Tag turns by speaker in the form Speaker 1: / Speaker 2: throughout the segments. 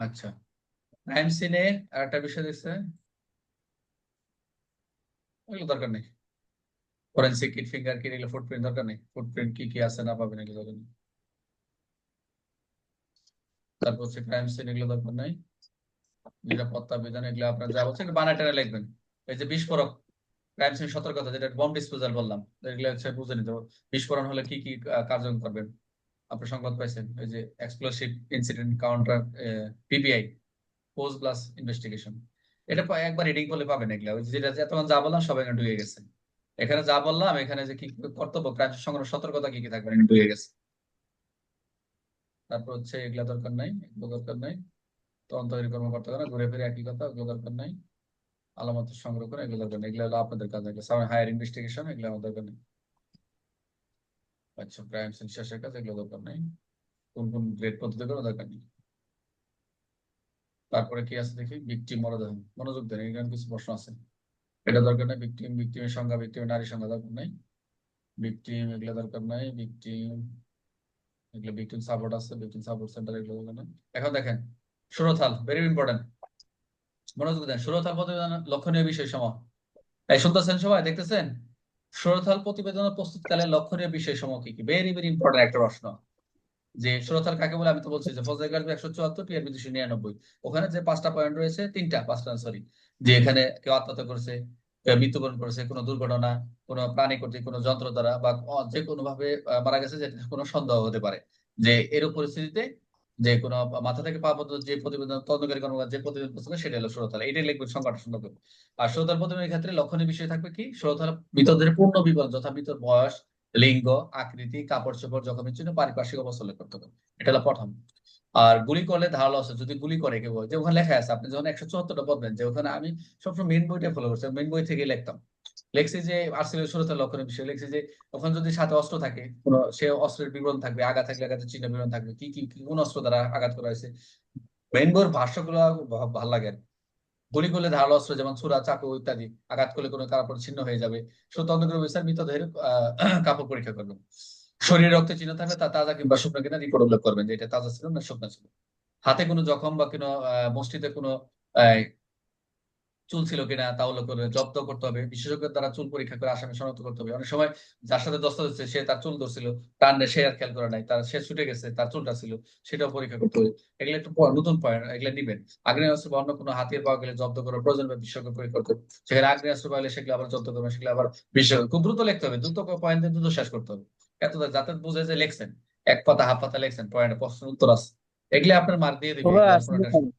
Speaker 1: আচ্ছা। ক্রাইম সিনে আরেকটা বিষয় দেখছে। ওগুলো দরকার নেই। ফরেন্সিক কিট ফিঙ্গার কিট এগুলো ফুটপ্রিন্ট দরকার নেই। ফুটপ্রিন্ট কি কি আছে, না পাবেন এগুলো দরকার নেই তারপর হচ্ছে ক্রাইম সিন এগুলো দরকার নাই। নিরাপত্তা বিধান এগুলো আপনার যা হচ্ছে এগুলো বানায় লিখবেন। এই যে বিস্ফোরক ক্রাইম সিন সতর্কতা, যেটা বম ডিসপোজাল বললাম, এগুলো হচ্ছে বুঝে নিতে। বিস্ফোরণ হলে কি কি কার্যক্রম করবেন আপনি সংবাদ পাইছেন ওই যে explosive incident counter PBI post blast investigation এটা একবার রিডিং করলে পাবেন এগুলা। ওই যে যেটা এতক্ষণ যা বললাম সব এখানে ঢুকে গেছে। এখানে যা বললাম এখানে যে কি কর্তব্য ক্রাইম সংগ্রহ সতর্কতা কি কি থাকবে ঢুকে গেছে। তারপর হচ্ছে এগুলা দরকার নাই এগুলো দরকার নাই। তদন্তকারী কর্মকর্তা করে ঘুরে ফিরে একই কথা দরকার নাই। আলামত সংগ্রহ করে এগুলো দরকার নেই। এগুলো হলো আপনাদের কাজ এগুলো হায়ার ইনভেস্টিগেশন এগুলো আমার দরকার নেই। আচ্ছা ক্রাইম সিন শেষের কাজ দরকার নেই। কোন কোন গ্রেড পদ্ধতি করে দরকার নেই। তারপরে কি আছে দেখি? ভিকটিম মরদেহ মনোযোগ দেন এখানে কিছু প্রশ্ন আছে। এটা দরকার নেই ভিকটিম ভিকটিমের সংখ্যা ভিকটিমের নারী সংখ্যা দরকার নেই। ভিকটিম এগুলো দরকার নাই ভিকটিম এগুলো ভিকটিম সাপোর্ট আছে ভিকটিম সাপোর্ট সেন্টার এগুলো দরকার নেই। এখন দেখেন সুরথাল ভেরি ইম্পর্টেন্ট মনোযোগ দেন সুরথাল প্রতিবেদন লক্ষণীয় বিষয় সমূহ এই শুনতেছেন সবাই দেখতেছেন? সুরথাল প্রতিবেদন প্রস্তুতকালে লক্ষণীয় বিষয় সমূহ কি কি? ভেরি ভেরি ইম্পর্টেন্ট একটা প্রশ্ন। যে সুরথাল কাকে বলে? আমি তো বলছি যে ফজলে গাজী একশো চুয়াত্তর টিআরবি দুশো নিরানব্বই। ওখানে যে পাঁচটা পয়েন্ট রয়েছে, তিনটা পাঁচটা সরি যে এখানে কেউ আত্মহত্যা করেছে মৃত্যুবরণ করেছে, কোনো দুর্ঘটনা, কোনো প্রাণী কর্তৃক কোনো যন্ত্র দ্বারা বা যে কোনো ভাবে মারা গেছে, যেটা কোনো সন্দেহ হতে পারে। যে এরূপ পরিস্থিতিতে যে কোনো মাথা থেকে পা পর্যন্ত যে প্রতিবেদন তদন্তকারী কর্মকর্তা যে প্রতিবেদন প্রস্তুত সেটা হলো সুরতাল এটাই লিখবেন সংখ্যাটা সুন্দর করে আর সুরতাল প্রতিবেদনের ক্ষেত্রে লক্ষণীয় বিষয় থাকবে কি? সুরতাল মৃতদের পূর্ণ বিবরণ যথা মৃতর বয়স, লিঙ্গ, আকৃতি, কাপড় চোপড় জখমের জন্য পারিপার্শ্বিক অবস্থা উল্লেখ করতে হবে। এটা হলো প্রথম। আর গুলি করলে ধারালো আছে, যদি গুলি করে কেউ, যে ওখানে লেখা আছে, আপনি যখন একশো চুয়াত্তরটা পড়বেন, যে ওখানে আমি সবসময় মেন বইটা ফলো করছি মেন বই থেকে লিখতাম। লেখছি যে শুরুতে বিষয় লেখছি যে যদি সাথে অস্ত্র থাকে সে অস্ত্রের বিবরণ থাকবে আঘাত থাকলে আঘাতের চিহ্ন বিবরণ থাকবে, কি কি কোন অস্ত্র দ্বারা আঘাত করা হয়েছে? ভাষ্যগুলো লাগে গুলি করলে ধারালো অস্ত্র যেমন ছুরা, চাকু ইত্যাদি আঘাত করলে কোনো কাপড় ছিন্ন হয়ে যাবে। সুতন্ত্র বিচার মৃতদেহের কাপড় পরীক্ষা করবেন। শরীরে রক্তের চিহ্ন থাকলে তা তাজা কিংবা শুকনো কিনা রিপোর্ট উল্লেখ করবেন যে এটা তাজা ছিল না শুকনো ছিল। হাতে কোনো জখম বা কোনো মসজিদে কোনো চুল ছিল কিনা করে জব্দ করতে হবে। বিশেষজ্ঞের দ্বারা চুল পরীক্ষা করে আসামি শনাক্ত করতে হবে। অনেক সময় যার সাথে দস্তা হচ্ছে সে তার চুল ধরছিল টানলে সে আর খেয়াল করে নাই তার সে ছুটে গেছে তার চুলটা ছিল সেটাও পরীক্ষা করতে হবে। এগুলো একটু নতুন পয়েন্ট এগুলো নিবেন। আগ্নেয়াস্ত্র বা অন্য কোনো হাতিয়ার পাওয়া গেলে জব্দ করার প্রয়োজন বা বিশেষজ্ঞ পরীক্ষা করতে হবে। সেখানে আগ্নেয়াস্ত্র পাওয়া গেলে সেগুলো আবার জব্দ করবেন সেগুলো আবার বিশেষজ্ঞ খুব দ্রুত লিখতে হবে। দ্রুত পয়েন্ট দ্রুত শেষ করতে হবে। এত যাতে বুঝে যে লিখছেন এক পাতা হাফ পাতা লিখছেন পয়েন্ট প্রশ্ন উত্তর আছে। এগুলো আপনার মার্ক দিয়ে দিবে
Speaker 2: কতবার
Speaker 1: এগুলো
Speaker 2: আসছিল
Speaker 1: কোনো tension-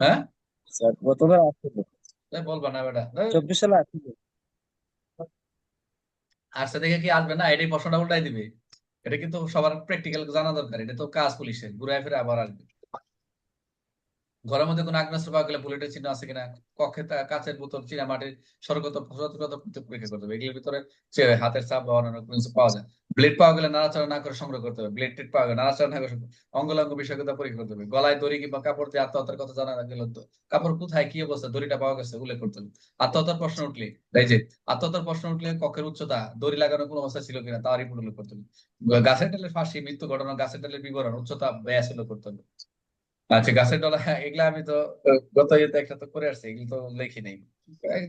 Speaker 1: হ্যাঁ?
Speaker 2: স্যার কতবার
Speaker 1: এই বলবা না বেটা।
Speaker 2: চব্বিশ সালে আসবে।
Speaker 1: আসছে দেখে কি আসবে না? এটাই প্রশ্নটা উল্টাই দিবে। এটা কিন্তু সবার প্র্যাকটিক্যাল জানা দরকার। এটা তো কাজ পুলিশের। ঘুরায় ফিরে আবার আসবে। ঘরের মধ্যে কোনো আগ্নেয়াস্ত্র পাওয়া গেলে বুলেটের চিহ্ন আছে কিনা, কক্ষে কাচের বোতল, চীনা মাটির সরগত পরীক্ষা করতে হবে? এগুলোর ভিতরে হাতের চাপ বা অন্যান্য কিছু পাওয়া যায়। ব্লেড পাওয়া গেলে নাড়াচাড়া না করে সংগ্রহ করতে হবে। ব্লেড টেড পাওয়া গেলে নাড়াচাড়া না করে অঙ্গলাঙ্গ বিষয়গত পরীক্ষা করতে হবে। গলায় দড়ি কিংবা কাপড় দিয়ে আত্মহত্যার কথা জানা গেল কাপড় কোথায়, কি অবস্থা, দড়িটা পাওয়া গেছে, উল্লেখ করতে হবে। আত্মহত্যার প্রশ্ন উঠলে, এই যে, আত্মহত্যার প্রশ্ন উঠলে কক্ষের উচ্চতা, দড়ি লাগানোর কোনো অবস্থা ছিল কিনা তার রিপোর্ট উল্লেখ করতে হবে। গাছের ডালের ফাঁসি, মৃত্যু ঘটনা গাছের ডালের বিবরণ, উচ্চতা ব্যয় উল্লেখ করতে হবে। আচ্ছা গাছের ডলা এগুলা আমি তো গত ইয়েতে একটা তো করে আসছি, এগুলো তো লিখি নেই।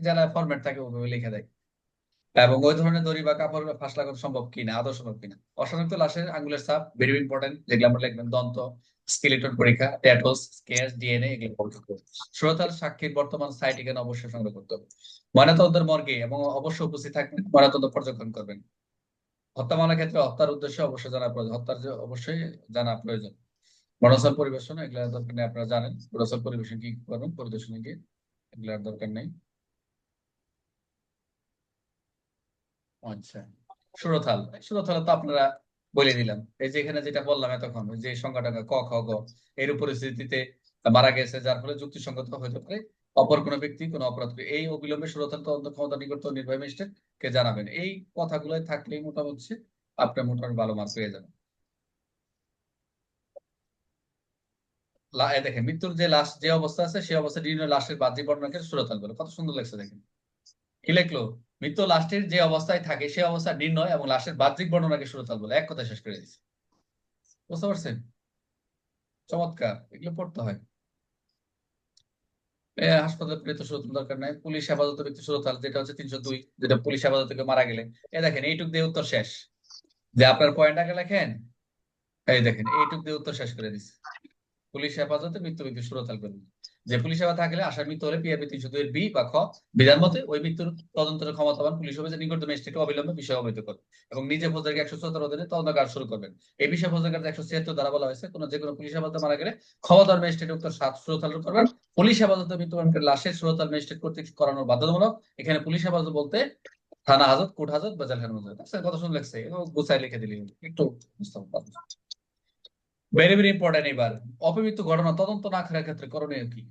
Speaker 1: যারা ফরম্যাট থাকে, ওভাবে লিখে দেয়। এবং ওই ধরনের দড়ি বা কাপড় ফাঁস লাগানো সম্ভব কিনা, আদৌ সম্ভব কিনা? অশনাক্ত লাশের আঙ্গুলের ছাপ ভেরি ইম্পর্টেন্ট যেগুলো আমরা লিখবেন, দন্ত স্কেলিটন পরীক্ষা ট্যাটোস স্কেচ ডিএনএ এগুলো পরীক্ষা করবে শ্রোতার সাক্ষীর বর্তমান সাইট এখানে অবশ্যই সংগ্রহ করতে হবে। ময়নাতদন্তের মর্গে, এবং অবশ্যই উপস্থিত থাকবেন, ময়নাতদন্ত পর্যবেক্ষণ করবেন। হত্যা মামলার ক্ষেত্রে হত্যার উদ্দেশ্যে অবশ্যই জানা প্রয়োজন, হত্যার অবশ্যই জানা প্রয়োজন। মনসল পরিবেশন এগুলা দরকার নেই আপনারা জানেন। মনসল পরিবেশন কি করবেন? পরিদর্শনে গিয়ে এগুলার দরকার নেই। আচ্ছা। সুরথাল সুরথাল তো আপনারা বলে দিলাম। এই যে এখানে যেটা বললাম এতক্ষণ যে সংখ্যাটা ক খ গ এর পরিস্থিতিতে মারা গেছে যার ফলে যুক্তিসঙ্গত হতে পারে। অপর কোনো ব্যক্তি কোনো অপরাধ করে এই অবিলম্বে সুরথাল তদন্ত ক্ষমতা নিকট নির্বাহী ম্যাজিস্ট্রেট কে জানাবেন। এই কথাগুলো থাকলেই মোটামুটি আপনার মোটামুটি ভালো মার্ক পেয়ে যাবেন লা- এই দেখেন, মৃত্যুর যে লাশ, যে অবস্থা আছে, সেই অবস্থায় নির্ণয় লাশের বাহ্যিক বর্ণনাকে সুরতাল বলে কত সুন্দর লাগছে দেখেন। কি লিখলো? মৃত্যু লাশটির যে অবস্থায় থাকে, সেই অবস্থা নির্ণয় এবং লাশের বাহ্যিক বর্ণনাকে সুরতাল বলে এক কথা শেষ করে দিচ্ছে বুঝতে পারছেন? চমৎকার। এগুলো পড়তে হয়। হাসপাতালে দরকার নাই। পুলিশ হেফাজতে সুরতাল যেটা হচ্ছে তিনশো দুই, যেটা পুলিশ হেফাজত থেকে মারা গেলে। এ দেখেন, এইটুক দিয়ে উত্তর শেষ। যে আপনার পয়েন্ট আগে লেখেন, এই দেখেন, এইটুক দিয়ে উত্তর শেষ করে দিচ্ছে পুলিশ হেফাজতে মৃত্যু ব্যক্তি সুরতাল করবে যে পুলিশ হেফাজত থাকলে আসার মৃত্যু হলে পিআরবি তিনশো দুই বি বা খ বিধান মতে ওই মৃত্যুর তদন্তের ক্ষমতাবান পুলিশ হবে যে নিকট ম্যাজিস্ট্রেট অবিলম্বে বিষয় অবহিত করবে এবং নিজে ফৌজদারি একশো সত্তর অধীনে তদন্ত কাজ শুরু করবেন। এই বিষয়ে ফৌজদারি কাজ একশো ছিয়াত্তর দ্বারা বলা হয়েছে, কোন যে কোনো পুলিশ হেফাজতে মারা গেলে ক্ষমতার ম্যাজিস্ট্রেট উক্ত সাত সুরতাল করবেন। পুলিশ হেফাজতে মৃত্যুবরণকারী লাশের সুরতাল ম্যাজিস্ট্রেট কর্তৃক করানোর বাধ্যতামূলক এখানে পুলিশ হেফাজত বলতে থানা হাজত, কোর্ট হাজত বা জেলখানা হাজত। কথা শুনে লাগছে গুছাই লিখে দিলি। একটু বুঝতে ভেরি ভেরি ইম্পর্টেন্ট এবার। অপমৃত্যু ঘটনা তদন্ত না করার ক্ষেত্রে করণীয় কি?